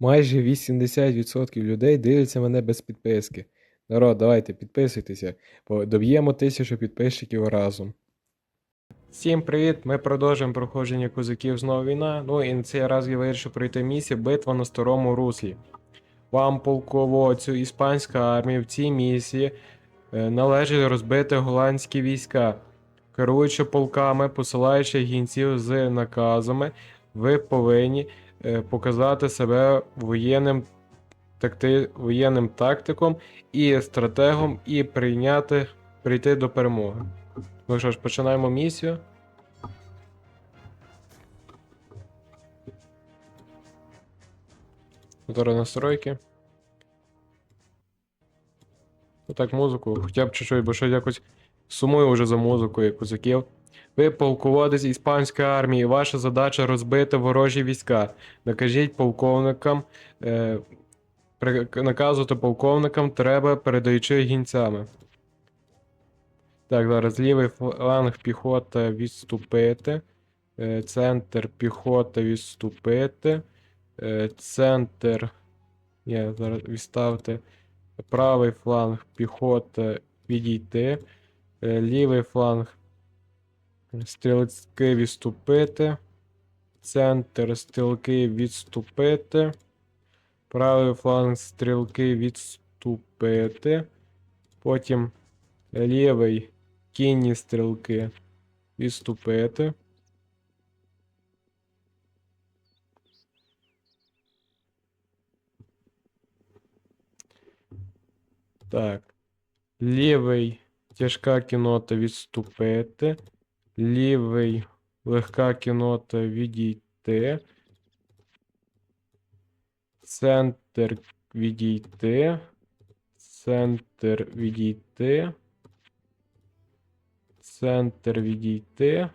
Майже 80% людей дивляться мене без підписки. Народ, давайте підписуйтеся, доб'ємо тисячу підписчиків разом. Всім привіт! Ми продовжуємо проходження козаків знову війна. Ну і на цей раз я вирішив пройти місію Битва на старому руслі. Вам, полководцю, іспанська армія в цій місії е, належить розбити голландські війська. Керуючи полками, посилаючи гінців з наказами, ви повинні показати себе воєнним, такти, воєнним тактиком і стратегом, і прийняти, прийти до перемоги. Ну що ж, починаємо місію. Мотори настройки. Отак музику, хоча б чуть-чуть, бо щось якось сумую вже за музикою козаків. Ви полководець іспанської армії, ваша задача розбити ворожі війська. Накажіть полковникам, е, наказувати полковникам треба передаючи гінцями. Так, зараз лівий фланг піхота відступити. Е, Центр піхота відступити. Е, Центр. Ні, зараз відставити. Правий фланг піхота відійти. Е, Лівий фланг стрілки відступити. Центр стрілки відступити. Правий фланг стрілки відступити. Потім лівий кінні стрілки відступити. Так. Лівий тяжка кінота відступити. Лівий легка кінота відійти. Центр відійти. Центр відійти. Центр відійти.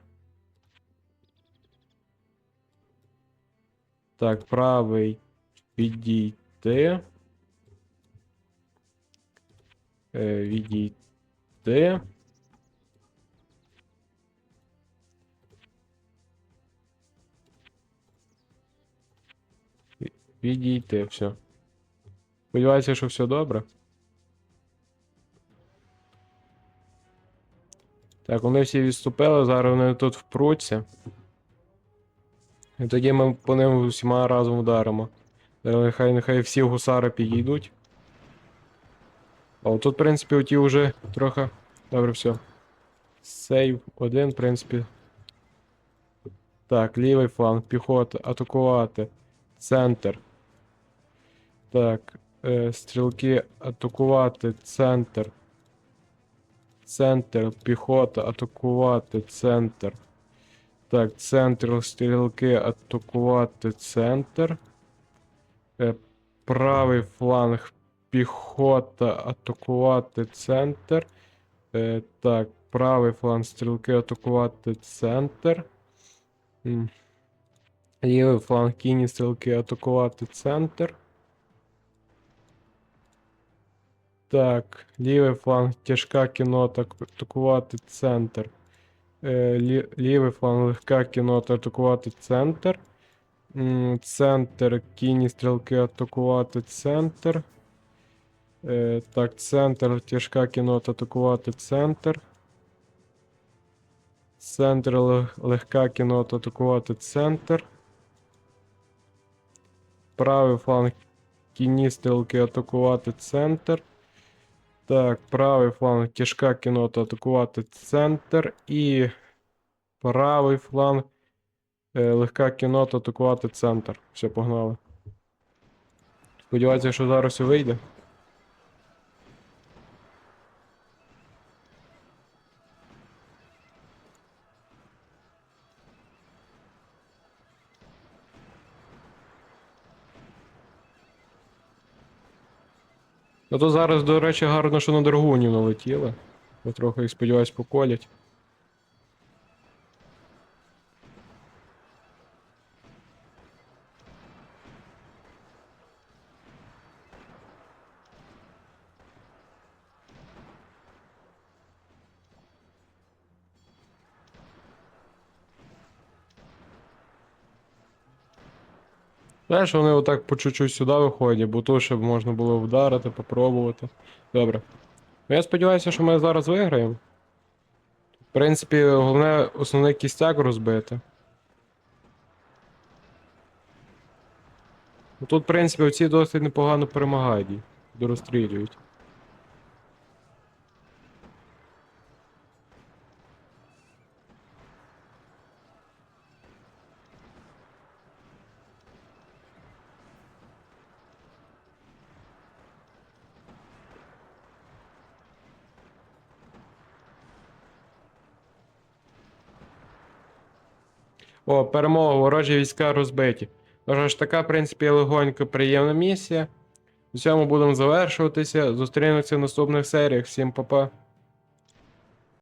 Так, правий відійти. Е, відійти. Відійти, все. Сподіваюся, що все добре. Так, вони всі відступили, зараз вони тут впруться. І тоді ми по ним всіма разом ударимо. Е, Нехай, нехай всі гусари підійдуть. А отут, в принципі, оті вже трохи. Добре, все. Сейв один, в принципі. Так, лівий фланг, піхота, атакувати. Центр. Так, е, стрілки атакувати, центр. Центр, піхота, атакувати, центр. Так, центр, стрілки, атакувати, центр. Е, правий фланг, піхота, атакувати, центр. Е, так, правий фланг, стрілки, атакувати, центр. Лівий фланг, кінні, стрілки, атакувати, центр. Так, лівий фланг, тяжка кінота, атакувати центр. Е, лі, лівий фланг, легка кінота, атакувати центр. Центр, кінні стрілки, атакувати центр. Е, так, центр, тяжка кінота, атакувати центр. Центр, лег- легка кінота, атакувати центр. Правий фланг, кінні стрілки, атакувати центр. Так, правий фланг, тяжка кінота, атакувати центр. І правий фланг, е, легка кінота, атакувати центр. Все, погнали. Сподіваюся, що зараз все вийде. Ну то зараз, до речі, гарно, що на Драгунів налетіли. Бо трохи їх, сподіваюсь, поколять. Знаєш, вони отак по чуть-чуть сюди виходять, бо то, щоб можна було вдарити, попробувати. Добре. Ну я сподіваюся, що ми зараз виграємо. В принципі, головне основний кістяк розбити. Ну, Тут, в принципі, оці досить непогано перемагають дорозстрілюють. О, перемога, ворожі війська розбиті. Тож така, в принципі, легонько приємна місія. В цьому будемо завершуватися. Зустрінемося в наступних серіях. Всім па-па.